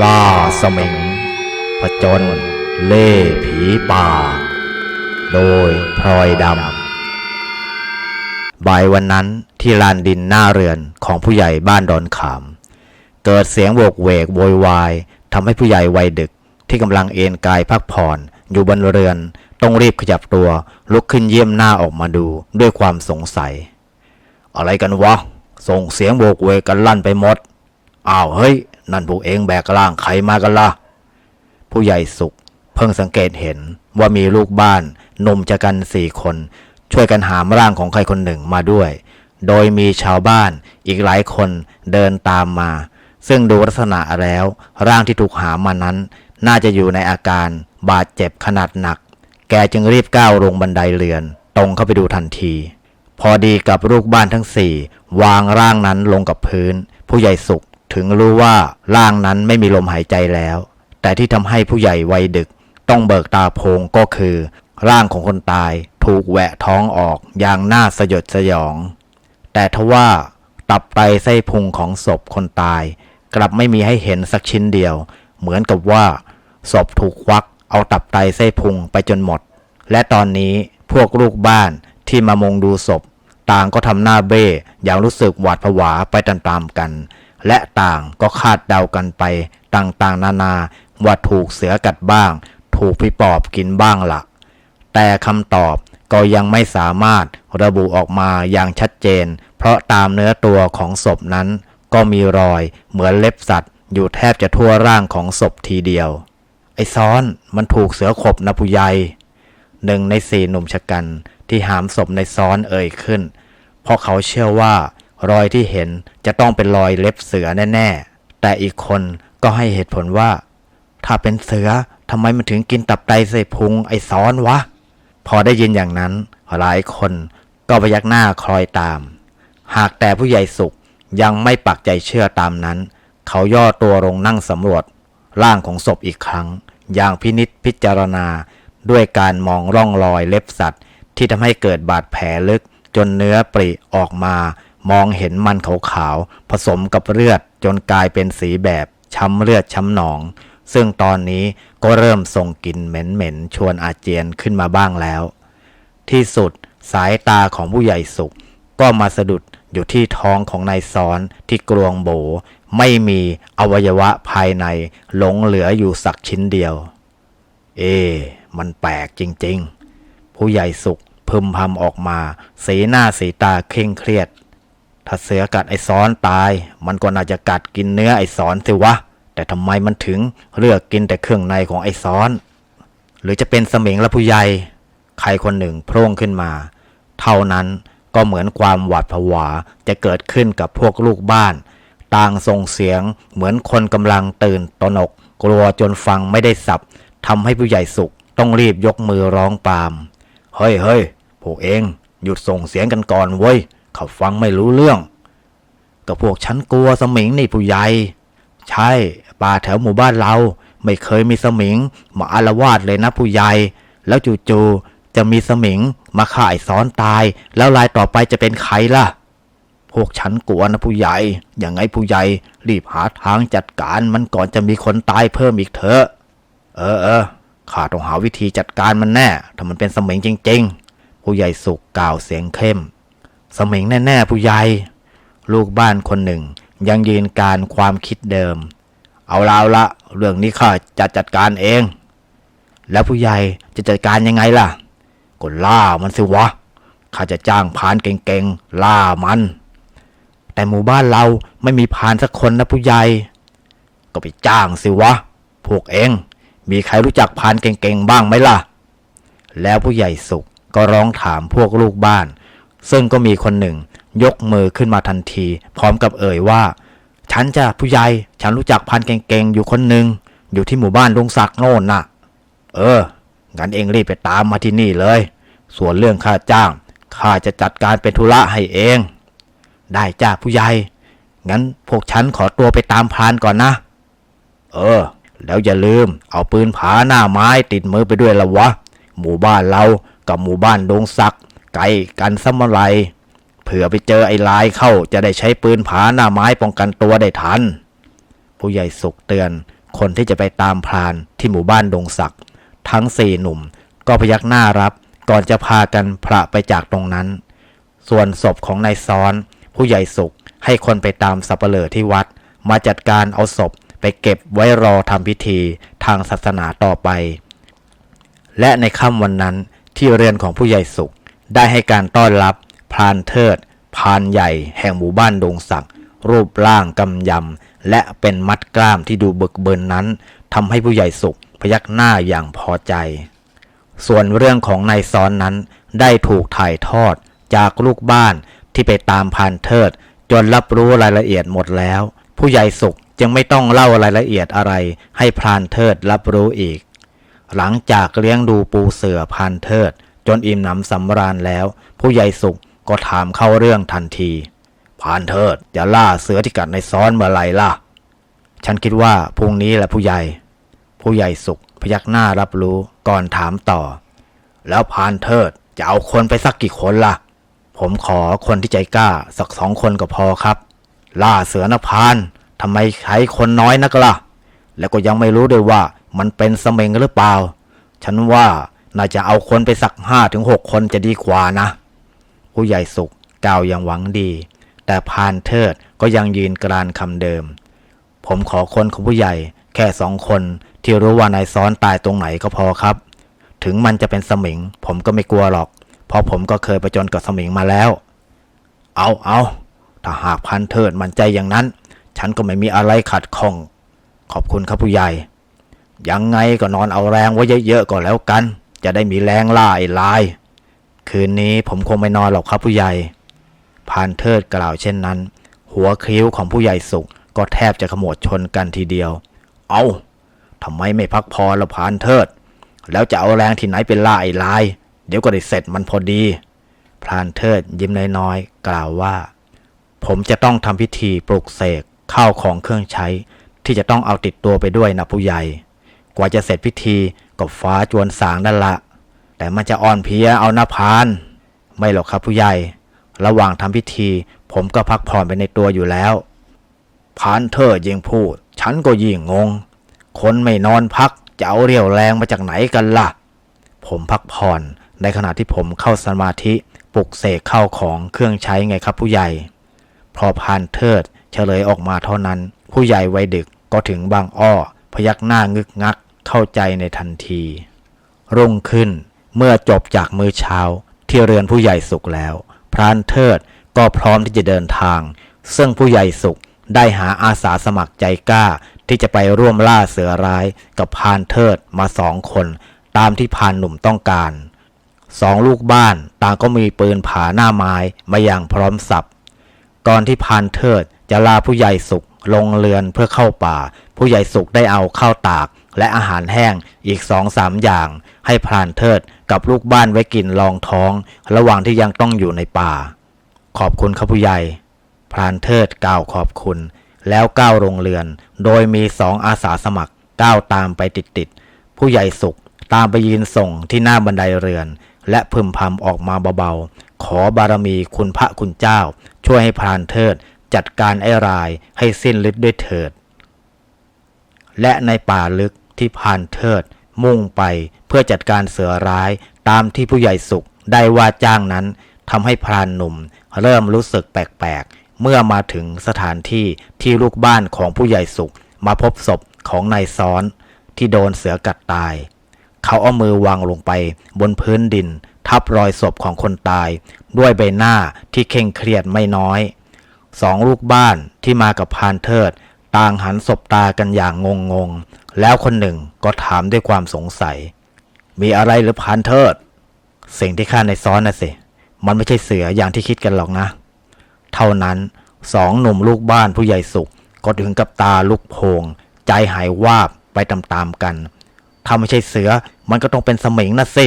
ล่าสมิงผจญเล่ผีป่า โดยพลอยดำบ่ายวันนั้นที่ลานดินหน้าเรือนของผู้ใหญ่บ้านดอนขาม เกิดเสียงโวกเวกโวยวายทำให้ผู้ใหญ่วัยดึกที่กำลังเอนกายพักผ่อนอยู่บนเรือนต้องรีบขยับตัวลุกขึ้นเยี่ยมหน้าออกมาดูด้วยความสงสัย อะไรกันวะ ส่งเสียงโวกเวกกันลั่นไปหมด อ้าวเฮ้ย นั่นพวกเองแบกร่างใครมากันล่ะ ผู้ใหญ่สุข เพิ่งสังเกตเห็นว่ามีลูกบ้านหนุ่มจะกันสี่คน ช่วยกันหามร่างของใครคนหนึ่งมาด้วย โดยมีชาวบ้านอีกหลายคนเดินตามมา ซึ่งดูลักษณะแล้วร่างที่ถูกหามมานั้น น่าจะอยู่ในอาการบาดเจ็บขนาดหนัก แกจึงรีบก้าวลงบันไดเรือน ตรงเข้าไปดูทันที พอดีกับลูกบ้านทั้งสี่วางร่างนั้นลงกับพื้น ผู้ใหญ่สุข ถึงรู้ว่าร่างนั้นไม่มีลมหายใจแล้ว แต่ที่ทำให้ผู้ใหญ่วัยดึกต้องเบิกตาโพงก็คือ ร่างของคนตายถูกแหวะท้องออกอย่างน่าสยดสยอง แต่ทว่าตับไตไส้พุงของศพคนตาย กลับไม่มีให้เห็นสักชิ้นเดียว เหมือนกับว่าศพถูกควักเอาตับไตไส้พุงไปจนหมด และตอนนี้พวกลูกบ้านที่มามุงดูศพ ต่างก็ทำหน้าเบ้อย่างรู้สึกหวาดผวาไปตามๆกัน และต่างก็คาดเดากันไปต่างๆ นานาว่าถูกเสือกัดบ้าง ถูกพี่ปอบกินบ้างละแต่คำตอบก็ยังไม่สามารถระบุออกมาอย่างชัดเจน เพราะตามเนื้อตัวของศพนั้น ก็มีรอยเหมือนเล็บสัตว์ อยู่แทบจะทั่วร่างของศพทีเดียว ไอ้ซ้อนมันถูกเสือขบนะผู้ใหญ่หนึ่งในสี่หนุ่มชะกันที่หามศพในซ้อนเอ่ยขึ้น เพราะเขาเชื่อว่า รอยที่เห็นจะต้องเป็นรอยเล็บเสือแน่ๆ แต่อีกคนก็ให้เหตุผลว่า ถ้าเป็นเสือทำไมมันถึงกินตับไตใส่พุงไอ้ซ้อนวะ พอได้ยินอย่างนั้นหลายคนก็พยักหน้าคลอยตาม หากแต่ผู้ใหญ่สุขยังไม่ปักใจเชื่อตามนั้น เขาย่อตัวลงนั่งสำรวจ ร่างของศพอีกครั้ง อย่างพินิษพิจารณาด้วยการมองร่องรอยเล็บสัตว์ ที่ทำให้เกิดบาดแผลลึกจนเนื้อปริออกมา มองเห็นมันขาวๆผสมกับเลือดจนกลายเป็นสีแบบช้ำเลือดช้ำหนอง ซึ่งตอนนี้ก็เริ่มส่งกลิ่นเหม็นๆชวนอาเจียนขึ้นมาบ้างแล้ว ที่สุดสายตาของผู้ใหญ่สุข ก็มาสะดุดอยู่ที่ท้องของนายซ้อนที่กรวงโบ ไม่มีอวัยวะภายในหลงเหลืออยู่สักชิ้นเดียว เอ๊ะมันแปลกจริง ๆ ผู้ใหญ่สุขพึมพำออกมา สีหน้าสีตาเคร่งเครียด ถ้าเสือกัดไอ้ซ้อนตาย มันก็น่าจะกัดกินเนื้อไอ้ซ้อนสิวะ แต่ทำไมมันถึงเลือกกินแต่เครื่องในของไอ้ซ้อน หรือจะเป็นสมิงและผู้ใหญ่ใครคนหนึ่งโพร่งขึ้นมา เท่านั้นก็เหมือนความหวาดผวาจะเกิดขึ้นกับพวกลูกบ้าน ต่างส่งเสียงเหมือนคนกำลังตื่นตนก กลัวจนฟังไม่ได้สับทำให้ผู้ใหญ่สุขต้องรีบยกมือร้องปาม เฮ้ยเฮ้ยพวกเองหยุดส่งเสียงกันก่อนเว้ย เขาฟังไม่รู้เรื่อง ก็พวกฉันกลัวสมิงนี่ผู้ใหญ่ ใช่ ป่าแถวหมู่บ้านเรา ไม่เคยมีสมิงมาอารวาสเลยนะผู้ใหญ่ แล้วจู่ๆจะมีสมิงมาข่ายซ้อนตาย แล้วรายต่อไปจะเป็นใครล่ะ พวกฉันกลัวนะผู้ใหญ่ อย่างไงผู้ใหญ่ รีบหาทางจัดการมันก่อนจะมีคนตายเพิ่มอีกเถอะ เออเออข้าต้องหาวิธีจัดการมันแน่ ถ้ามันเป็นสมิงจริง ๆ ผู้ใหญ่สุกกล่าวเสียงเข้ม สมิงแน่ๆผู้ใหญ่ ลูกบ้านคนหนึ่ง ยังยืนการความคิดเดิม เอาละเอาละ เรื่องนี้ข้าจะจัดการเอง แล้วผู้ใหญ่จะจัดการยังไงล่ะก็ล่ามันสิวะข้าจะจ้างพานเก่งๆ ล่ามัน แต่หมู่บ้านเราไม่มีพานสักคนนะผู้ใหญ่ ก็ไปจ้างสิวะ พวกเอง มีใครรู้จักพานเก่งๆ บ้างไหมล่ะ แล้วผู้ใหญ่สุขก็ร้องถามพวกลูกบ้าน ซึ่งก็มีคนหนึ่ง ยกมือขึ้นมาทันที พร้อมกับเอ่ยว่า ฉันจะผู้ใหญ่ฉันรู้จักพันเก่งๆอยู่คนหนึ่งอยู่ที่หมู่บ้านลุงศักดิ์โน่นน่ะ เอองั้นเองรีบไปตามมาที่นี่เลย ส่วนเรื่องค่าจ้างข้าจะจัดการเป็นธุระให้เอง ได้จ้าผู้ใหญ่ งั้นพวกฉันขอตัวไปตามพานก่อนนะ เออ แล้วอย่าลืม เอาปืนผาหน้าไม้ติดมือไปด้วยละวะ หมู่บ้านเรากับหมู่บ้านดงศักด ไกลกันสมไรเผื่อไปเจอไอ้ลายเข้าจะได้ใช้ปืนผาหน้าไม้ป้องกันตัวได้ทัน ผู้ใหญ่สุกเตือนคนที่จะไปตามพรานที่หมู่บ้านดงศักดิ์ทั้งสี่หนุ่มก็พยักหน้ารับก่อนจะพากันพระไปจากตรงนั้น ส่วนศพของนายซ้อน ผู้ใหญ่สุขให้คนไปตามสับเปลอที่วัด มาจัดการเอาศพไปเก็บไว้รอทำพิธีทางศาสนาต่อไป และในค่ำวันนั้นที่เรือนของผู้ใหญ่สุข ได้ให้การต้อนรับพรานเทิดพรานใหญ่แห่งหมู่บ้านดงศักรูปร่างกำยำ และเป็นมัดกล้ามที่ดูเบิกเบินนั้นทำให้ผู้ใหญ่สุขพยักหน้าอย่างพอใจ ส่วนเรื่องของนายซ้อนนั้นได้ถูกถ่ายทอดจากลูกบ้านที่ไปตามพานเทิด จนรับรู้รายละเอียดหมดแล้ว ผู้ใหญ่สุขจึงไม่ต้องเล่ารายละเอียดอะไรให้พานเทิดรับรู้อีก หลังจากเลี้ยงดูปูเสือพานเทิด จนอิ่มหนำสำราญแล้ว ผู้ใหญ่สุขก็ถามเข้าเรื่องทันทีพานเทิดจะล่าเสือที่กัดในซ้อนเมื่อไรล่ะ ฉันคิดว่าพรุ่งนี้แหละผู้ใหญ่ ผู้ใหญ่สุขพยักหน้ารับรู้ก่อนถามต่อ แล้วพานเทิดจะเอาคนไปสักกี่คนล่ะ ผมขอคนที่ใจกล้า สักสองคนก็พอครับ ล่าเสือนะพานทำไมใช้คนน้อยนักล่ะ แล้วก็ยังไม่รู้ด้วยว่ามันเป็นสมิงหรือเปล่า ฉันว่า น่าจะเอาคนไปสักห้าถึงหกคนจะดีกว่านะ ผู้ใหญ่สุขกล่าวอย่างหวังดี แต่พานเทิดก็ยังยืนกรานคำเดิม ผมขอคนของผู้ใหญ่แค่สองคนที่รู้ว่านายซ้อนตายตรงไหนก็พอครับ ถึงมันจะเป็นสมิง ผมก็ไม่กลัวหรอก เพราะผมก็เคยประจนกับสมิงมาแล้ว เอาเอาถ้าหากพันเทิดมันใจอย่างนั้น ฉันก็ไม่มีอะไรขัดข้อง ขอบคุณครับผู้ใหญ่ ยังไงก็นอนเอาแรงไว้เยอะๆก็แล้วกัน จะได้มีแรงล่าไอ้ลาย คืนนี้ผมคงไม่นอนหรอกครับผู้ใหญ่พานเทิดกล่าวเช่นนั้น หัวคิ้วของผู้ใหญ่สุขก็แทบจะขมวดชนกันทีเดียว เอาทำไมไม่พักพอละพานเทิด แล้วจะเอาแรงที่ไหนเป็นล่าไอ้ลาย เดี๋ยวก็ได้เสร็จมันพอดีพานเทิดยิ้มน้อยๆกล่าวว่า ผมจะต้องทำพิธีปลุกเสกข้าวของเครื่องใช้ ที่จะต้องเอาติดตัวไปด้วยนะผู้ใหญ่ กว่าจะเสร็จพิธี ก็ฟ้าจวนสางนั่นละ แต่มันจะอ่อนเพลียเอาหน้าพาน ไม่หรอกครับผู้ใหญ่ ระหว่างทำพิธี ผมก็พักผ่อนไปในตัวอยู่แล้วพานเธอยิ่งพูด ฉันก็ยิ่งงง คนไม่นอนพักจะเอาเรี่ยวแรงมาจากไหนกันล่ะ ผมพักผ่อนในขณะที่ผมเข้าสมาธิปลุกเสกเข้าของเครื่องใช้ไงครับผู้ใหญ่ พอพานเทิดเฉลยออกมาเท่านั้น ผู้ใหญ่วัยดึกก็ถึงบางอ้อ พยักหน้างึกงัก เข้าใจในทันที รุ่งขึ้นเมื่อจบจากมื้อเช้าที่เรือนผู้ใหญ่สุขแล้ว พรานเทิดก็พร้อมที่จะเดินทาง ซึ่งผู้ใหญ่สุขได้หาอาสาสมัครใจกล้าที่จะไปร่วมล่าเสือร้ายกับพานเทิดมาสองคน ตามที่พานหนุ่มต้องการสองลูกบ้านต่างก็มีปืนผาหน้าไม้มาอย่างพร้อมสับก่อนที่พานเทิดจะลาผู้ใหญ่สุขลงเรือนเพื่อเข้าป่า ผู้ใหญ่สุขได้เอาข้าวตาก และอาหารแห้งอีกสองสามอย่าง ให้พรานเทิดกับลูกบ้านไว้กินรองท้อง ระหว่างที่ยังต้องอยู่ในป่า ขอบคุณครับผู้ใหญ่ พรานเทิดกล่าวขอบคุณ แล้วก้าวลงเรือน โดยมีสองอาสาสมัครก้าวตามไปติดๆผู้ใหญ่สุขตามไปยืนส่งที่หน้าบันไดเรือน และพึมพำออกมาเบาๆ ขอบารมีคุณพระคุณเจ้า ช่วยให้พรานเทิดจัดการไอ้รายให้สิ้นฤทธิ์ด้วยเถิด และในป่าลึก ที่พานเทิด มุ่งไปเพื่อจัดการเสือร้ายตามที่ผู้ใหญ่สุขได้ว่าจ้างนั้นทำให้พรานหนุ่มเริ่มรู้สึกแปลกๆ เมื่อมาถึงสถานที่ที่ลูกบ้านของผู้ใหญ่สุข มาพบศพของนายซ้อนที่โดนเสือกัดตาย เขาเอามือวางลงไปบนพื้นดิน ทับรอยศพของคนตาย ด้วยใบหน้าที่เคร่งเครียดไม่น้อยสองลูกบ้านที่มากับพานเทิด ต่างหันศบตากันอย่างงงงแล้วคนหนึ่งก็ถามด้วยความสงสัย มีอะไรหรือพานเทิด สิ่งที่ข้าในซ้อนนะสิ มันไม่ใช่เสืออย่างที่คิดกันหรอกนะ เท่านั้นสองหนุ่มลูกบ้านผู้ใหญ่สุข ก็ถึงกับตาลุกโพงใจหายวาบไปตามๆกัน ถ้าไม่ใช่เสือมันก็ต้องเป็นสมิงนะสิ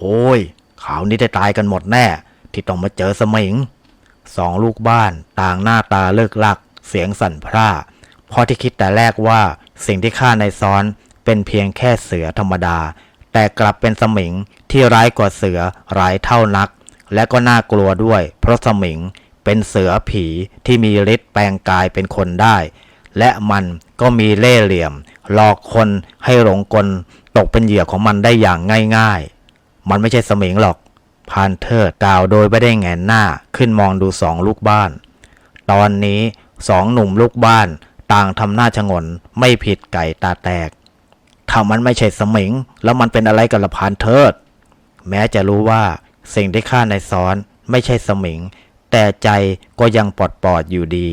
โอ้ยข่าวนี้ได้ตายกันหมดแน่ ที่ต้องมาเจอสมิง สองลูกบ้านต่างหน้าตาเลิกลัก เสียงสั่นพร่า เพราะที่คิดแต่แรกว่าสิ่งที่ฆ่าในซ้อนเป็นเพียงแค่เสือธรรมดา แต่กลับเป็นสมิงที่ร้ายกว่าเสือหลายเท่านัก และก็น่ากลัวด้วย เพราะสมิงเป็นเสือผีที่มีฤทธิ์แปลงกายเป็นคนได้ และมันก็มีเล่ห์เหลี่ยม หลอกคนให้หลงกลตกเป็นเหยื่อของมันได้อย่างง่ายๆ มันไม่ใช่สมิงหรอก พานเทิดกล่าวโดยไม่ได้แงนหน้าขึ้นมองดูสองลูกบ้าน ตอนนี้สองหนุ่มลูกบ้าน ต่างทำหน้าชงน ไม่ผิดไก่ตาแตก ถ้ามันไม่ใช่สมิง แล้วมันเป็นอะไรกับละพานเทิด แม้จะรู้ว่าสิ่งที่ฆ่าในซ้อนไม่ใช่สมิง แต่ใจก็ยังปลอดปลอดอยู่ดี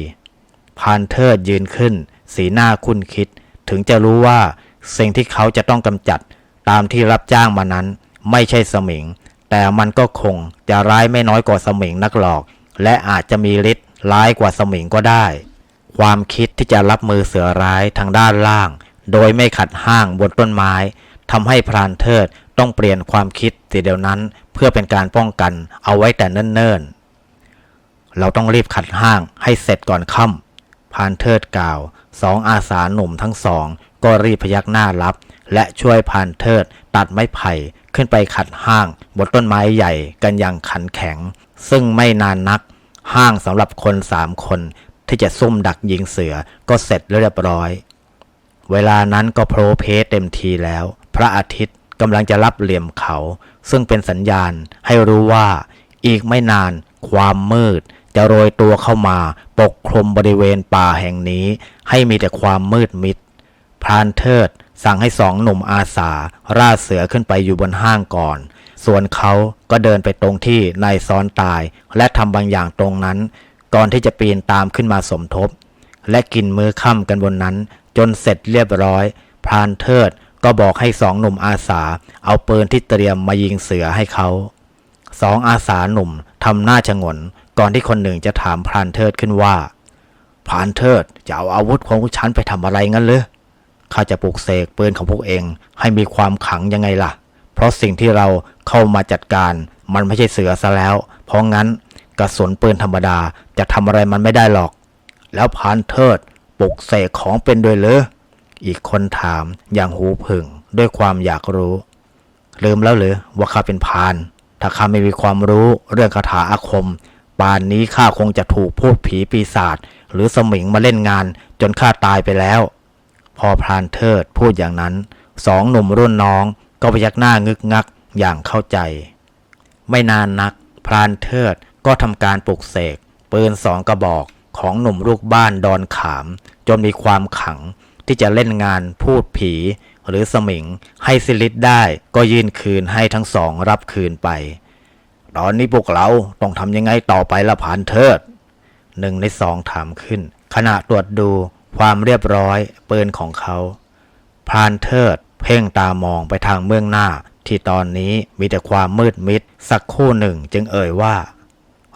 พานเทิดยืนขึ้น สีหน้าคุ้นคิด ถึงจะรู้ว่าสิ่งที่เขาจะต้องกำจัดตามที่รับจ้างมานั้น ไม่ใช่สมิง แต่มันก็คงจะร้ายไม่น้อยกว่าสมิงนักหรอก และอาจจะมีฤทธิ์ร้ายกว่าสมิงก็ได้ ความคิดที่จะรับมือเสือร้ายทางด้านล่าง โดยไม่ขัดห้างบนต้นไม้ทำให้พรานเทิดต้องเปลี่ยนความคิดทีเดียวนั้น เพื่อเป็นการป้องกันเอาไว้แต่เนิ่นๆ เราต้องรีบขัดห้างให้เสร็จก่อนค่ำพรานเทิดกล่าวสองอาสาหนุ่มทั้งสอง ก็รีบพยักหน้ารับ และช่วยพรานเทิดตัดไม้ไผ่ขึ้นไปขัดห้างบนต้นไม้ใหญ่กันอย่างขันแข็ง ซึ่งไม่นานนักห้างสำหรับคนสามคน ที่จะซุ่มดักยิงเสือก็เสร็จเรียบร้อย เวลานั้นก็โพรเพสเต็มทีแล้ว พระอาทิตย์กำลังจะรับเหลี่ยมเขา ซึ่งเป็นสัญญาณให้รู้ว่า อีกไม่นานความมืด จะโรยตัวเข้ามาปกคลุมบริเวณป่าแห่งนี้ ให้มีแต่ความมืดมิด พรานเทิดสั่งให้สองหนุ่มอาสาร่าเสือขึ้นไปอยู่บนห้างก่อน ส่วนเขาก็เดินไปตรงที่นายซ้อนตาย และทำบางอย่างตรงนั้น ก่อนที่จะปีนตามขึ้นมาสมทบ และกินมื้อค่ำกันบนนั้น จนเสร็จเรียบร้อย พรานเทิดก็บอกให้สองหนุ่มอาสา เอาปืนที่เตรียมมายิงเสือให้เขาสองอาสาหนุ่มทำหน้าชงน ก่อนที่คนหนึ่งจะถามพรานเทิดขึ้นว่าพรานเทิดจะเอาอาวุธของพวกฉันไปทำอะไรงั้นเลยข้าจะปลุกเสกปืนของพวกเองให้มีความขังยังไงล่ะ เพราะสิ่งที่เราเข้ามาจัดการมันไม่ใช่เสือซะแล้ว เพราะงั้น กระสุนปืนธรรมดาจะทำอะไรมันไม่ได้หรอก แล้วพานเทิดปลุกเสกของเป็นด้วยเหรออีกคนถามอย่างหูผึ่งด้วยความอยากรู้ ลืมแล้วหรือว่าข้าเป็นพาน ถ้าข้าไม่มีความรู้เรื่องคาถาอาคมป่านนี้ข้าคงจะถูกพูดผีปีศาจหรือสมิงมาเล่นงานจนข้าตายไปแล้ว พอพรานเทิดพูดอย่างนั้น สองหนุ่มรุ่นน้องก็พยักหน้างึกงักอย่างเข้าใจ ไม่นานนัก พรานเทิด ก็ทำการปลุกเสกปืนสองกระบอกของหนุ่มลูกบ้านดอนขาม จนมีความขังที่จะเล่นงานพูดผี หรือสมิงให้สิลิดได้ก็ยื่นคืนให้ทั้งสองรับคืนไป ตอนนี้พวกเราต้องทำยังไงต่อไปละพรานเทิดหนึ่งในสองถามขึ้น ขณะตรวจดูความเรียบร้อยปืนของเขาพรานเทิด เพ่งตามองไปทางเบื้องหน้า ที่ตอนนี้มีแต่ความมืดมิด สักคู่หนึ่งจึงเอ่ยว่า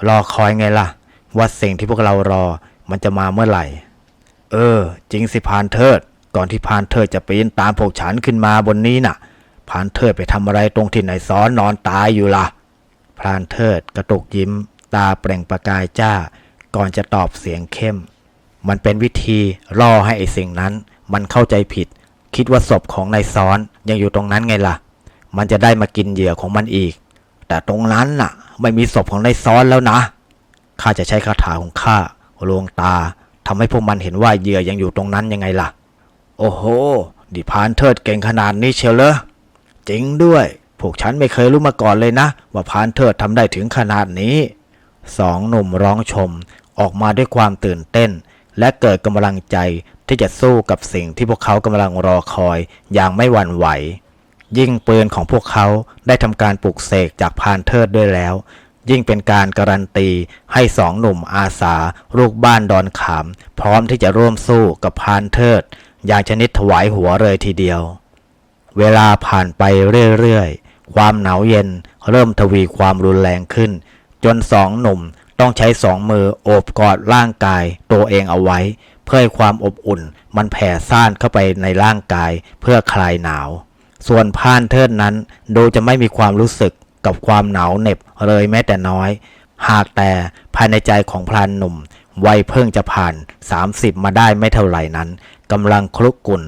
รอคอยไงล่ะ ว่าสิ่งที่พวกเรารอ มันจะมาเมื่อไหร่ เออ จริงสิพานเทิด ก่อนที่พานเทิดจะปีนตามพวกฉันขึ้นมาบนนี้น่ะ พานเทิดไปทำอะไรตรงที่ไหนซ้อนนอนตายอยู่ล่ะ พานเทิดกระตุกยิ้ม ตาเปล่งประกายจ้า ก่อนจะตอบเสียงเข้ม มันเป็นวิธีล่อให้ไอ้สิ่งนั้น มันเข้าใจผิด คิดว่าศพของนายซ้อนยังอยู่ตรงนั้นไงล่ะ มันจะได้มากินเหยื่อของมันอีก แต่ตรงนั้นน่ะ ไม่มีศพของนายซ้อนแล้วนะข้าจะใช้คาถาของข้าลวงตาทำให้พวกมันเห็นว่าเหยื่อยังอยู่ตรงนั้นยังไงล่ะ โอ้โห ดิพานเทิดเก่งขนาดนี้เชียวเหรอจริงด้วย พวกฉันไม่เคยรู้มาก่อนเลยนะ ว่าพานเทิดทำได้ถึงขนาดนี้สองหนุ่มร้องชมออกมาด้วยความตื่นเต้น และเกิดกำลังใจที่จะสู้กับสิ่งที่พวกเขากำลังรอคอยอย่างไม่หวั่นไหว ยิ่งปืนของพวกเขาได้ทำการปลุกเสกจากพานเทิดด้วยแล้ว ยิ่งเป็นการการันตีให้สองหนุ่มอาสาลูกบ้านดอนขาม พร้อมที่จะร่วมสู้กับพานเทิด อย่างชนิดถวายหัวเลยทีเดียว เวลาผ่านไปเรื่อยๆ ความหนาวเย็นเริ่มทวีความรุนแรงขึ้น จนสองหนุ่มต้องใช้สองมือโอบกอดร่างกายตัวเองเอาไว้ เพื่อให้ความอบอุ่นมันแผ่ซ่านเข้าไปในร่างกายเพื่อคลายหนาว ส่วนพานเทิดนั้นดูจะไม่มีความรู้สึกกับความหนาวเหน็บเลยแม้แต่น้อย หากแต่ภายในใจของพรานหนุ่ม วัยเพิ่งจะผ่าน 30 มาได้ไม่เท่าไหร่นั้นกำลังคลุกกุ่น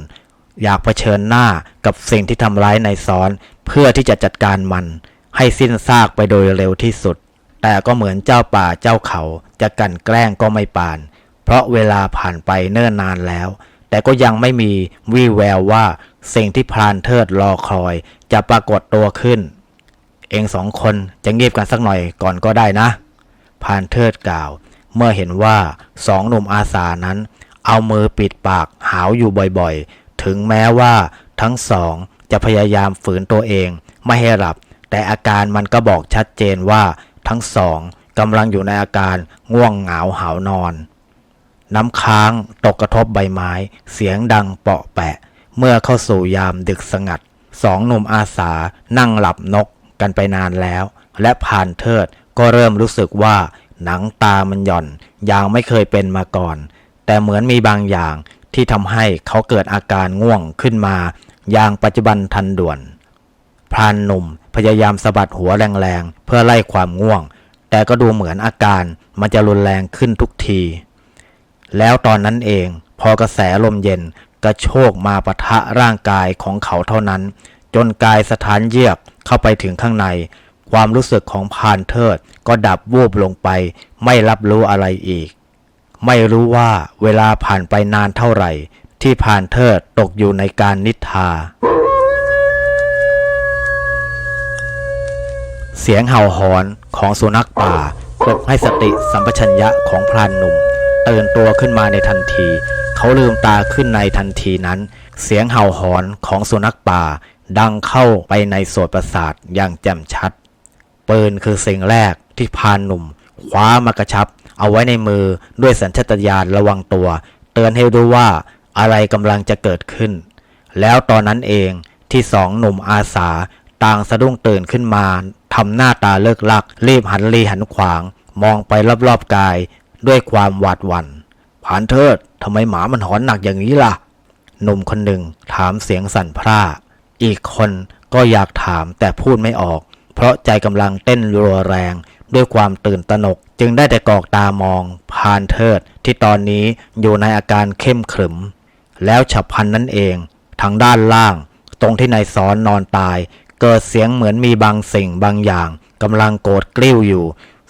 อยากเผชิญหน้ากับสิ่งที่ทำร้ายในซ้อน เพื่อที่จะจัดการมัน ให้สิ้นซากไปโดยเร็วที่สุด แต่ก็เหมือนเจ้าป่าเจ้าเขาจะกันแกล้งก็ไม่ปาน เพราะเวลาผ่านไปเนิ่นนานแล้ว แต่ก็ยังไม่มีวี่แววว่าสิ่งที่พรานเทิดรอคอย จะปรากฏตัวขึ้น เองสองคนจะเงียบกันสักหน่อยก่อนก็ได้นะพรานเทิดกล่าว เมื่อเห็นว่าสองหนุ่มอาสานั้น เอามือปิดปากหาวอยู่บ่อยๆ ถึงแม้ว่าทั้งสองจะพยายามฝืนตัวเอง ไม่ให้หลับ แต่อาการมันก็บอกชัดเจนว่าทั้งสองกำลังอยู่ในอาการง่วงเหงาหาวนอน น้ำค้างตกกระทบใบไม้ เสียงดังเปาะแปะ เมื่อเข้าสู่ยามดึกสงัด สองหนุ่มอาสานั่งหลับนกกันไปนานแล้ว และผ่านเทิดก็เริ่มรู้สึกว่าหนังตามันหย่อนอย่างไม่เคยเป็นมาก่อน แต่เหมือนมีบางอย่างที่ทำให้เขาเกิดอาการง่วงขึ้นมา อย่างปัจจุบันทันด่วน พรานหนุ่มพยายามสะบัดหัวแรงๆ เพื่อไล่ความง่วง แต่ก็ดูเหมือนอาการมันจะรุนแรงขึ้นทุกที แล้วตอนนั้นเอง พอกระแสลมเย็นกระโชกมาปะทะร่างกายของเขาเท่านั้น จนกายสถานเยือกเข้าไปถึงข้างใน ความรู้สึกของพานเทิดก็ดับวูบลงไป ไม่รับรู้อะไรอีก ไม่รู้ว่าเวลาผ่านไปนานเท่าไหร่ ที่พานเทิดตกอยู่ในการนิทราเสียงเห่าหอนของสุนัขป่าปลุกให้สติสัมปชัญญะของพรานหนุ่ม ตื่นตัวขึ้นมาในทันที เขาลืมตาขึ้นในทันทีนั้น เสียงเห่าหอนของสุนัขป่า ดังเข้าไปในโสตประสาทอย่างแจ่มชัด ปืนคือสิ่งแรกที่พานหนุ่มคว้ามากระชับ เอาไว้ในมือด้วยสัญชาตญาณระวังตัว เตือนให้รู้ว่าอะไรกำลังจะเกิดขึ้น แล้วตอนนั้นเองที่สองหนุ่มอาสาต่างสะดุ้งตื่นขึ้นมาทำหน้าตาเลิกลัก รีบหันลีหันขวาง มองไปรอบๆกาย ด้วยความหวาดหวัน่นผานเทิดทำไมหมามันหอนหนักอย่างนี้ล่ะหนุ่มคนหนึ่งถามเสียงสั่นพร่า อีกคนก็อยากถามแต่พูดไม่ออก เพราะใจกำลังเต้นรัวแรงด้วยความตื่นตระหนก จึงได้แต่กอกตามองพานเทิดที่ตอนนี้อยู่ในอาการเข้มขรึม แล้วฉับพันนั้นเอง ทางด้านล่าง ตรงที่นายสอนนอนตาย เกิดเสียงเหมือนมีบางสิ่งบางอย่างกำลังโกรธกลิ้วอยู่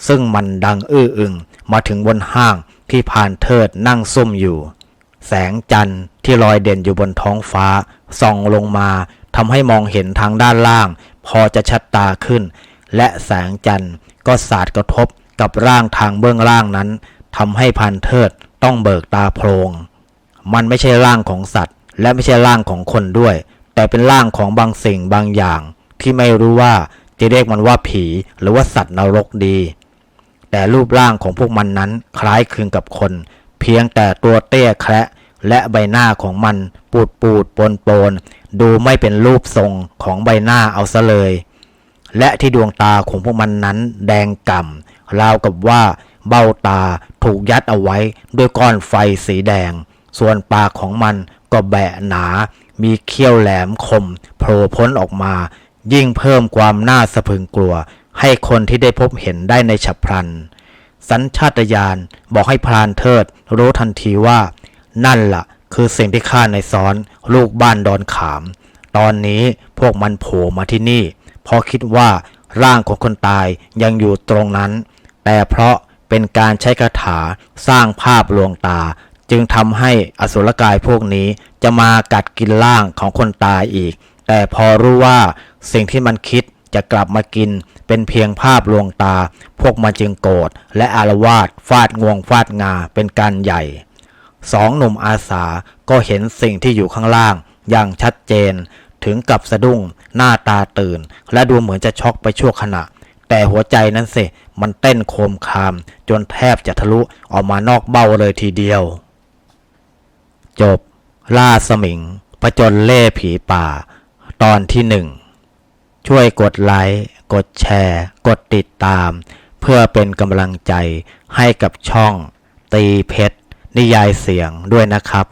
ซึ่งมันดังอื้ออึง มาถึงบนห้างที่พานเทิดนั่งซุ่มอยู่ แสงจันทร์ที่ลอยเด่นอยู่บนท้องฟ้า ส่องลงมาทำให้มองเห็นทางด้านล่าง พอจะชัดตาขึ้น และแสงจันทร์ก็สาดกระทบกับร่างทางเบื้องล่างนั้นทำให้พันเทิดต้องเบิกตาโพลงมันไม่ใช่ร่างของสัตว์ และไม่ใช่ร่างของคนด้วย แต่เป็นร่างของบางสิ่งบางอย่าง ที่ไม่รู้ว่าจะเรียกมันว่าผีหรือว่าสัตว์นรกดี แต่รูปร่างของพวกมันนั้นคล้ายคลึงกับคน เพียงแต่ตัวเตี้ยแคระและใบหน้าของมันปูดปูดปนปนดูไม่เป็นรูปทรงของใบหน้าเอาซะเลย และที่ดวงตาของพวกมันนั้นแดงก่ำราวกับว่าเบ้าตาถูกยัดเอาไว้ด้วยก้อนไฟสีแดง ส่วนปากของมันก็แบะหนา มีเขี้ยวแหลมคมโผล่พ้นออกมา ยิ่งเพิ่มความน่าสะพรึงกลัว ให้คนที่ได้พบเห็นได้ในฉับพลัน สัญชาตญาณบอกให้พรานเทิด รู้ทันทีว่า นั่นละ่ะ คือสิ่งที่ข้าในซ้อนลูกบ้านดอนขาม ตอนนี้พวกมันโผล่มาที่นี่ เพราะคิดว่าร่างของคนตายยังอยู่ตรงนั้น แต่เพราะเป็นการใช้คาถาสร้างภาพลวงตา จึงทำให้อสุรกายพวกนี้จะมากัดกินร่างของคนตายอีก แต่พอรู้ว่าสิ่งที่มันคิด จะกลับมากินเป็นเพียงภาพลวงตา พวกมันจึงโกรธและอารวาสฟาดงวงฟาดงาเป็นการใหญ่สองหนุ่มอาสาก็เห็นสิ่งที่อยู่ข้างล่างอย่างชัดเจน ถึงกับสะดุ้งหน้าตาตื่น และดูเหมือนจะช็อกไปชั่วขณะ แต่หัวใจนั้นสิ มันเต้นโคมคาม จนแทบจะทะลุออกมานอกเบ้าเลยทีเดียว จบ ล่าสมิงผจญเล่ผีป่า ตอนที่หนึ่ง ช่วยกดไลค์ กดแชร์ กดติดตาม เพื่อเป็นกำลังใจให้กับช่อง ตีเพชร นิยายเสียงด้วยนะครับ